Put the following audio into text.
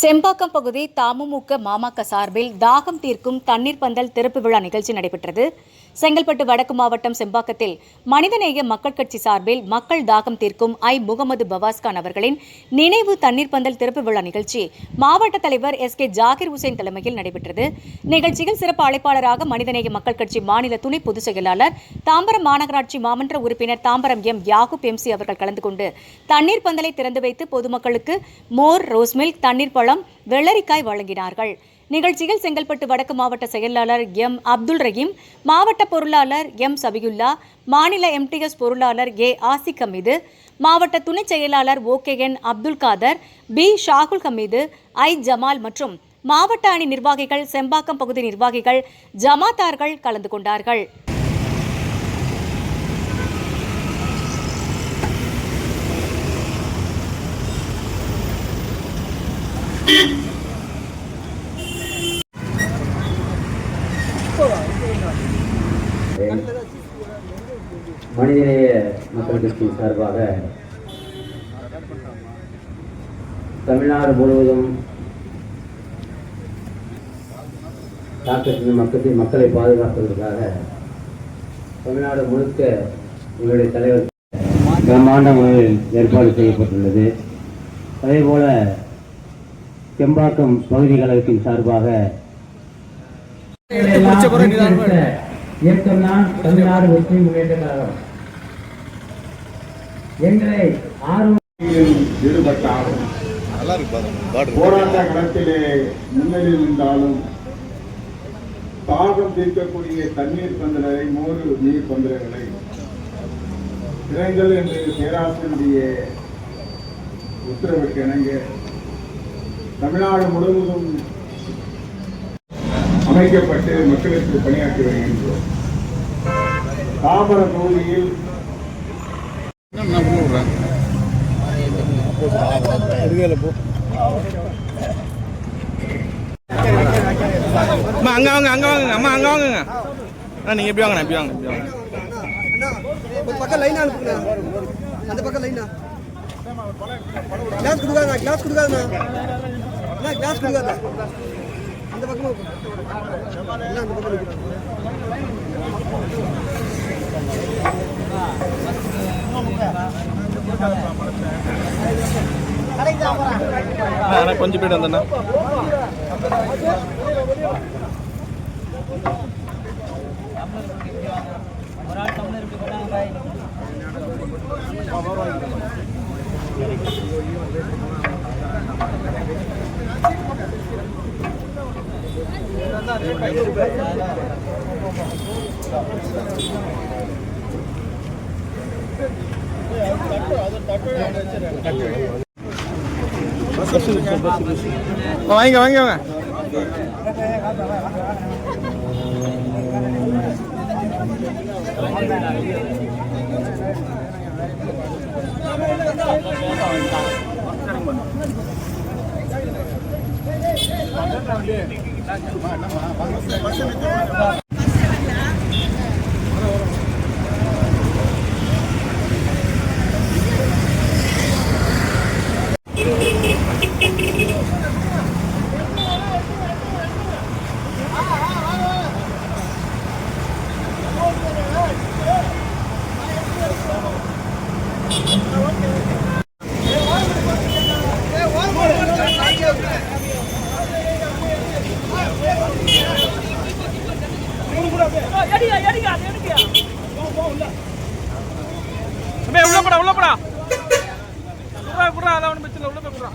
செம்பாக்கம் பகுதி தமுமுக மாமக சார்பில் தாகம் தீர்க்கும் தண்ணீர் பந்தல் திறப்பு விழா நிகழ்ச்சி நடைபெற்றது. செங்கல்பட்டு வடக்கு மாவட்டம் செம்பாக்கத்தில் மனிதநேய மக்கள் கட்சி சார்பில் மக்கள் தாகம் தீர்க்கும் ஐ. முகமது பவாஸ்கான் அவர்களின் நினைவு தண்ணீர் பந்தல் திறப்பு விழா நிகழ்ச்சி மாவட்ட தலைவர் எஸ். கே. ஜாகிர் உசேன் தலைமையில் நடைபெற்றது. நிகழ்ச்சியில் சிறப்பு அழைப்பாளராக மனிதநேய மக்கள் கட்சி மாநில துணை பொதுச் செயலாளர் தாம்பரம் மாநகராட்சி மாமன்ற உறுப்பினர் தாம்பரம் எம். யாகூப் எம்சி அவர்கள் கலந்து கொண்டு தண்ணீர் பந்தலை திறந்து வைத்து பொதுமக்களுக்கு மோர் ரோஸ்மில்க் தண்ணீர் பழம் வெள்ளரிக்காய் வழங்கினார்கள். நிகழ்ச்சியில் செங்கல்பட்டு வடக்கு மாவட்ட செயலாளர் எம். அப்துல் ரஹீம் மாவட்ட பொருளாளர் எம். சபியுல்லா மாநில எம்டிஎஸ் பொருளாளர் ஏ. ஆசிக் ஹமீது மாவட்ட துணை செயலாளர் OKN Abdul Kadar P. Shahul Hameed I. Jamal மற்றும் மாவட்ட அணி நிர்வாகிகள் செம்பாக்கம் பகுதி நிர்வாகிகள் ஜமாத்தார்கள் கலந்து கொண்டார்கள். மனிதநேய மக்கள் கட்சி சார்பாக தமிழ்நாடு முழுவதும் தாக்கத்தின் மக்கள் மக்களை பாதுகாப்பதற்காக தமிழ்நாடு முழுக்க எங்களுடைய தலைவர் பிரம்மாண்ட முறையில் ஏற்பாடு செய்யப்பட்டுள்ளது. அதேபோல செம்பாக்கம் பகுதி கழகத்தின் சார்பாக இயக்கம் தான் தமிழ்நாடு வெற்றி முன்னேற்ற கழகம். எங்களை ஆர்வம் ஈடுபட்டாலும் போராட்ட களத்திலே முன்னணியில் நின்றாலும் தாகம் தீர்க்கக்கூடிய தண்ணீர் பந்தலை மோர் நீர் பந்தல்களை திறங்கள் என்று பேராசிரியருடைய உத்தரவிற்கு இணங்க தமிழ்நாடு முழுவதும் அமைக்கப்பட்டு மக்களுக்கு பணியாற்றி வருகின்றோம். தாமரம் தொகுதியில் அம்மா அங்க வாங்க அங்க வாங்க அம்மா அங்க வாங்குங்க. அண்ணா நீங்க எப்படி வாங்க எப்படி வாங்க. வாங்க ஒரு பக்கம் லைன் அனுப்புங்க அந்த பக்கம் லைனா கிளாஸ் கொடுக்காதண்ணா கிளாஸ் கொடுக்காதண்ணா. அண்ணா கிளாஸ் கொடுக்காத. அந்த பக்கமா எல்லாம் அந்த பக்கம் கொஞ்சம் போயிட்டு வந்தண்ணா. வாங்க வாங்க வாங்க Oh, அப்படியே உள்ள போடா உள்ள போடா. புறா அதான் ஒன்றும் பிரச்சனை இல்லை, உள்ள போய் புறா